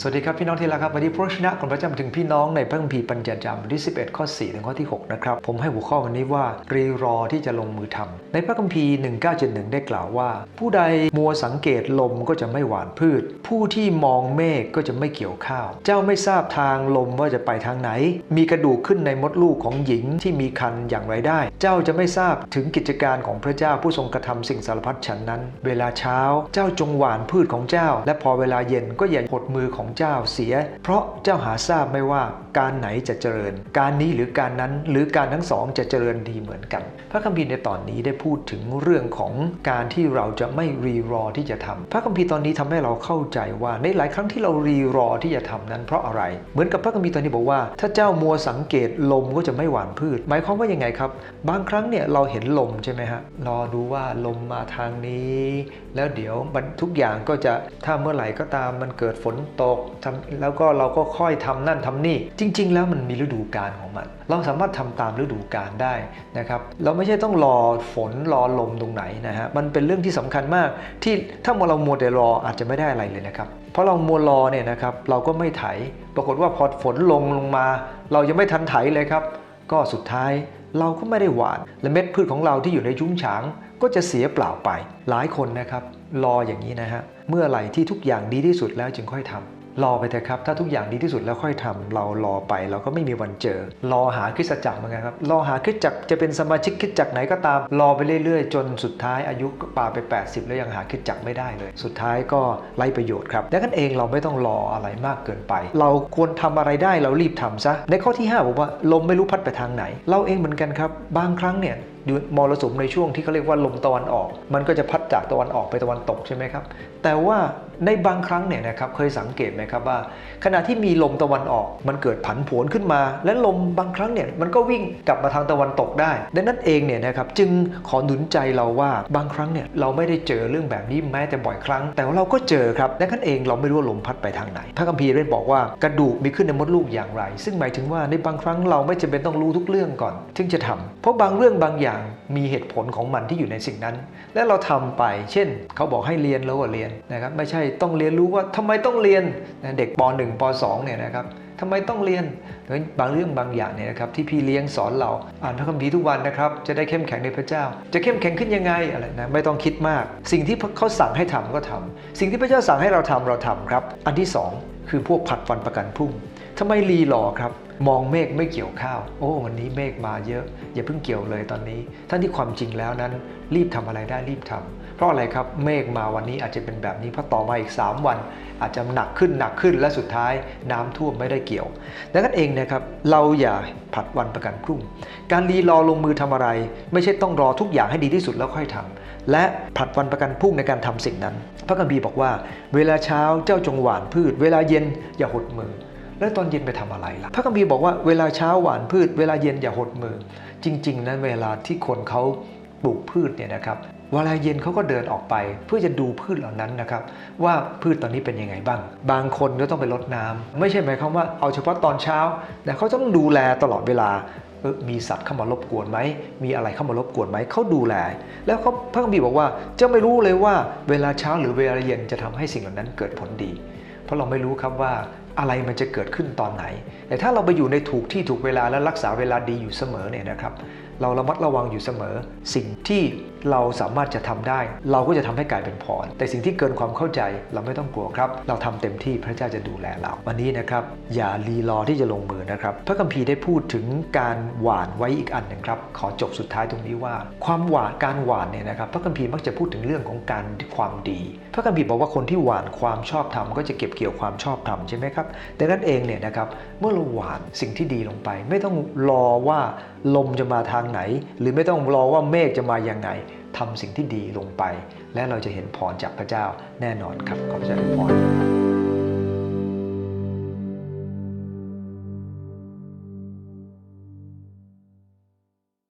สวัสดีครับพี่น้องที่รักครับวันนี้พระชนะของพระเจ้ามาถึงพี่น้องในพระคัมภีร์ปัญญาจารย์บทที่ 11 ข้อ 4 ถึงข้อที่ 6 นะครับ ผมให้หัวข้อวันนี้ว่ารีรอที่จะลงมือทำในพระคัมภีร์ 1971 ได้กล่าวว่า ผู้ใดมัวสังเกตลมก็จะไม่หวานพืช ผู้ที่มองเมฆก็จะไม่เกี่ยวข้าว เจ้าไม่ทราบทางลมว่าจะไปทางไหน มีกระดูกขึ้นในมดลูกของหญิงที่มีคันอย่างไรได้ เจ้าจะไม่ทราบถึงกิจการของพระเจ้าผู้ทรงกระทำสิ่งสารพัดฉันนั้น เวลาเช้า เจ้าจงหวานพืชของเจ้า และพอเวลาเย็นก็อย่าหดมือของเจ้าเสีย เพราะเจ้าหาทราบไม่ว่าการไหนจะเจริญ การนี้หรือการนั้นหรือการทั้งสองจะเจริญดีเหมือนกัน พระคัมภีร์ในตอนนี้ได้พูดถึงเรื่องของการที่เราจะไม่รีรอที่จะทำพระคัมภีร์ตอนนี้ทำให้เราเข้าใจว่าในหลายครั้งที่เรารีรอที่จะทำนั้นเพราะอะไร เหมือนกับพระคัมภีร์ตอนนี้บอกว่า ถ้าเจ้ามัวสังเกตลมก็จะไม่หวานพืช หมายความว่ายังไงครับ บางครั้งเนี่ยเราเห็นลมใช่ไหมฮะรอดูว่าลมมาทางนี้ แล้วเดี๋ยวมันทุกอย่างก็จะถ้าเมื่อไหร่ก็ตามมันเกิดฝนตกแล้วก็เราก็ค่อยทำนั่นทำนี่ จริง ๆ แล้วมันมีฤดูกาลของมัน เราสามารถทำตามฤดูกาลได้นะครับเราไม่ใช่ต้องรอฝนรอลมตรงไหนนะฮะมันเป็นเรื่องที่สำคัญมาก ที่ถ้าเรามัวแต่รออาจจะไม่ได้อะไรเลยนะครับเพราะเรามัวรอเนี่ยนะครับเราก็ไม่ไถ ปรากฏว่าพอฝนลงลงมา เรายังไม่ทันไถเลยครับ ก็สุดท้ายเราก็ไม่ได้หวาน และเม็ดพืชของเราที่อยู่ในยุ้งฉางก็จะเสียเปล่าไป หลายคนนะครับ รออย่างนี้นะฮะ เมื่อไหร่ที่ทุกอย่างดีที่สุดแล้วจึงค่อยทำ รอไปเถอะครับ ถ้าทุกอย่างดีที่สุดแล้วค่อยทำเรารอไปเราก็ไม่มีวันเจอ รอหาคริสตจักรเหมือนกันครับ รอหาคริสตจักรจะเป็นสมาชิกคริสตจักรไหนก็ตาม รอไปเรื่อยๆ จนสุดท้ายอายุก็ป่าไป 80 แล้วยังหาคริสตจักรไม่ได้เลย สุดท้ายก็ไร้ประโยชน์ครับดังนั้นเองเราไม่ต้องรออะไรมากเกินไป เราควรทำอะไรได้เรารีบทำซะ ในข้อที่5บอกว่าลมไม่รู้พัดไปทางไหน เราเองเหมือนกันครับ บางครั้งเนี่ย มรสุมในช่วงที่เขาเรียกว่าลมตะวันออก มันก็จะพัดจากตะวันออกไปตะวันตกใช่ไหมครับ แต่ว่าในบางครั้งเนี่ยนะครับเคยสังเกตไหมครับว่า ขณะที่มีลมตะวันออก มันเกิดผันผวนขึ้นมา และลมบางครั้งเนี่ยมันก็วิ่งกลับมาทางตะวันตกได้ ดังนั้นเองเนี่ยนะครับจึงขอหนุนใจเราว่าบางครั้งเนี่ยเราไม่ได้เจอเรื่องแบบนี้แม้แต่บ่อยครั้ง แต่ว่าเราก็เจอครับดังนั้นเองเราไม่รู้ว่าลมพัดไปทางไหน พระคัมภีร์ได้บอกว่ากระดูกมีขึ้นในมดลูกอย่างไร ซึ่งหมายถึงว่าในบางครั้งเราไม่จำเป็นต้องรู้ทุกเรื่องก่อน ถึงจะทำเพราะบางเรื่องบางอย่างมีเหตุผลของมันที่อยู่ในสิ่งนั้น และเราทำไป เช่น เขาบอกให้เรียนแล้วก็เรียนนะครับไม่ใช่ต้องเรียนรู้ว่าทำไมต้องเรียนนเด็กป .1 ป .2 เนี่ยนะครับทำไมต้องเรียนบางเรื่องบางอย่างเนี่ยนะครับที่พี่เลี้ยงสอนเราอ่านพระคัมภีร์ทุกวันนะครับจะได้เข้มแข็งในพระเจ้า จะเข้มแข็งขึ้นยังไงอะไรนะไม่ต้องคิดมาก สิ่งที่เขาสั่งให้ทำก็ทำสิ่งที่พระเจ้าสั่งให้เราทำเราทำครับ อันที่สองคือพวกผัดฟันประกันพรุ่งทำไมรีรอครับ มองเมฆไม่เกี่ยวข้าว โอ้ วันนี้เมฆมาเยอะ อย่าเพิ่งเกี่ยวเลยตอนนี้ท่านที่ความจริงแล้วนั้น รีบทำอะไรได้รีบทำเพราะอะไรครับเมฆมาวันนี้อาจจะเป็นแบบนี้เพราะต่อมาอีก 3 วัน อาจจะหนักขึ้นหนักขึ้นและสุดท้ายน้ำท่วมไม่ได้เกี่ยว ดังนั้นเองนะครับเราอย่าผัดวันประกันพรุ่ง การรีรอลงมือทำอะไร ไม่ใช่ต้องรอทุกอย่างให้ดีที่สุดแล้วค่อยทำและผัดวันประกันพรุ่งในการทำสิ่งนั้น พระคัมภีบอกว่า เวลาเช้าเจ้าจงหว่านพืช เวลาเย็นอย่าหดมือ แล้วตอนเย็นไปทำอะไรล่ะ พระคัมภีร์บอกว่าเวลาเช้าหวานพืช เวลาเย็นอย่าหดมือ จริงๆนั้นเวลาที่คนเขาปลูกพืชเนี่ยนะครับเวลาเย็นเขาก็เดินออกไป เพื่อจะดูพืชเหล่านั้นนะครับ ว่าพืชตอนนี้เป็นยังไงบ้าง บางคนก็ต้องไปรดน้ำไม่ใช่หมายความว่าเอาเฉพาะตอนเช้าแต่เขาต้องดูแลตลอดเวลาเออมีสัตว์เข้ามารบกวนไหม มีอะไรเข้ามารบกวนไหม เขาดูแล แล้วเขาพระคัมภีร์บอกว่าจ้าไม่รู้เลยว่าเวลาเช้าหรือเวลาเย็นจะทำให้สิ่งเหล่านั้นเกิดผลดี เพราะเราไม่รู้ครับว่า อะไรมันจะเกิดขึ้นตอนไหน แต่ถ้าเราไปอยู่ในถูกที่ถูกเวลาและรักษาเวลาดีอยู่เสมอเนี่ยนะครับ เราระมัดระวังอยู่เสมอ สิ่งที่เราสามารถจะทำได้ เราก็จะทำให้กลายเป็นพร แต่สิ่งที่เกินความเข้าใจเราไม่ต้องกลัวครับ เราทำเต็มที่พระเจ้าจะดูแลเรา วันนี้นะครับ อย่ารีรอที่จะลงมือนะครับ พระคัมภีร์ได้พูดถึงการหวานไว้อีกอันหนึ่งครับ ขอจบสุดท้ายตรงนี้ว่า ความหวานการหวานเนี่ยนะครับ พระคัมภีร์มักจะพูดถึงเรื่องของการความดี พระคัมภีร์บอกว่าคนที่หวานความชอบธรรมก็จะเก็บเกี่ยวความชอบธรรมใช่ไหมครับดังนั้นเองเนี่ยนะครับเมื่อเราหวานสิ่งที่ดีลงไป ไม่ต้องรอว่าลมจะมาทางไหน หรือไม่ต้องรอว่าเมฆจะมายังไงทำสิ่งที่ดีลงไป และเราจะเห็นพรจากพระเจ้าแน่นอนครับขอบใจพร